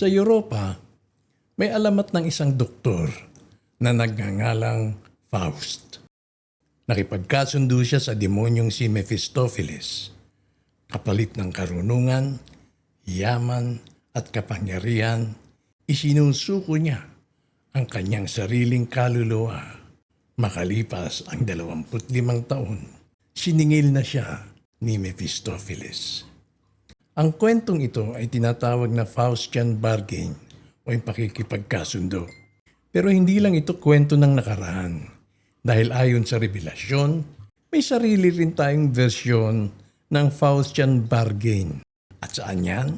Sa Europa, may alamat ng isang doktor na nagngangalang Faust. Nakipagkasundo siya sa demonyong si Mephistopheles. Kapalit ng karunungan, yaman at kapangyarihan, isinusuko niya ang kanyang sariling kaluluwa. Makalipas ang 25 taon, siningil na siya ni Mephistopheles. Ang kwentong ito ay tinatawag na Faustian bargain o yung pakikipagkasundo. Pero hindi lang ito kwento ng nakaraan. Dahil ayon sa revelasyon, may sarili rin tayong versyon ng Faustian bargain. At saan yan?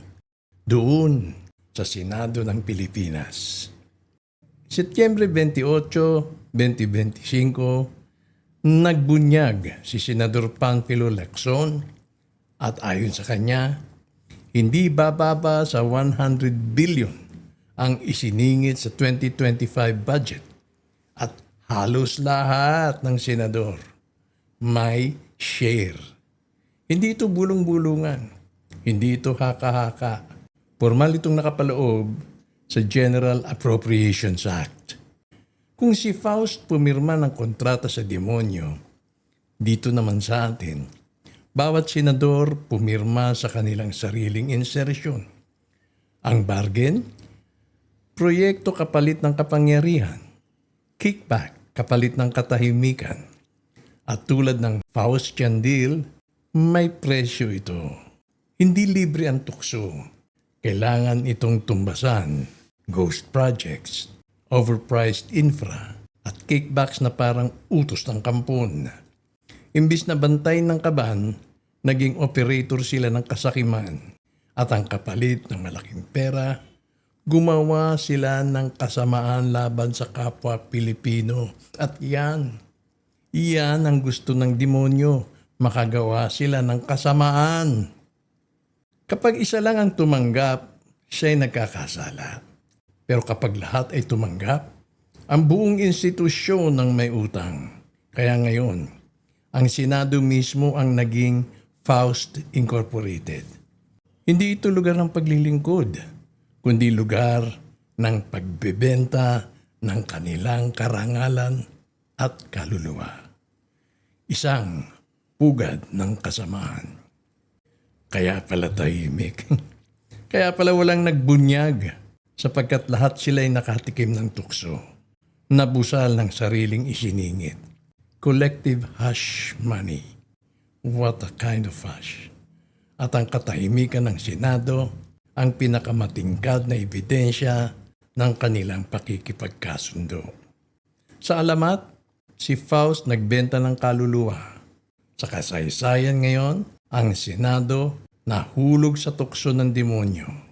Doon, sa Senado ng Pilipinas. Setyembre 28, 2025, nagbunyag si Senador Panfilo Lacson at ayon sa kanya, hindi bababa sa 100 billion ang isiningit sa 2025 budget at halos lahat ng senador may share. Hindi ito bulong-bulungan. Hindi ito haka-haka. Formal itong nakapaloob sa General Appropriations Act. Kung si Faust pumirma ng kontrata sa demonyo, dito naman sa atin, bawat senador pumirma sa kanilang sariling insertion. Ang bargain, proyekto kapalit ng kapangyarihan, kickback kapalit ng katahimikan, at tulad ng Faustian deal, may presyo ito. Hindi libre ang tukso. Kailangan itong tumbasan. Ghost projects, overpriced infra, at kickbacks na parang utos ng kampon. Imbis na bantay ng kaban, naging operator sila ng kasakiman. At ang kapalit ng malaking pera, gumawa sila ng kasamaan laban sa kapwa Pilipino. At yan, iyan ang gusto ng demonyo, makagawa sila ng kasamaan. Kapag isa lang ang tumanggap, siya'y nagkakasala. Pero kapag lahat ay tumanggap, ang buong institusyon ng may utang. Kaya ngayon, ang Senado mismo ang naging Faust Incorporated. Hindi ito lugar ng paglilingkod, kundi lugar ng pagbebenta ng kanilang karangalan at kaluluwa. Isang pugad ng kasamaan. Kaya pala tahimik. Kaya pala walang nagbunyag sapagkat lahat sila'y nakatikim ng tukso. Nabusal ng sariling isiningit. Collective hush money. What a kind of hush. At ang katahimikan ng Senado ang pinakamatingkad na ebidensya ng kanilang pakikipagkasundo. Sa alamat, si Faust nagbenta ng kaluluwa. Sa kasaysayan ngayon, ang Senado nahulog sa tukso ng demonyo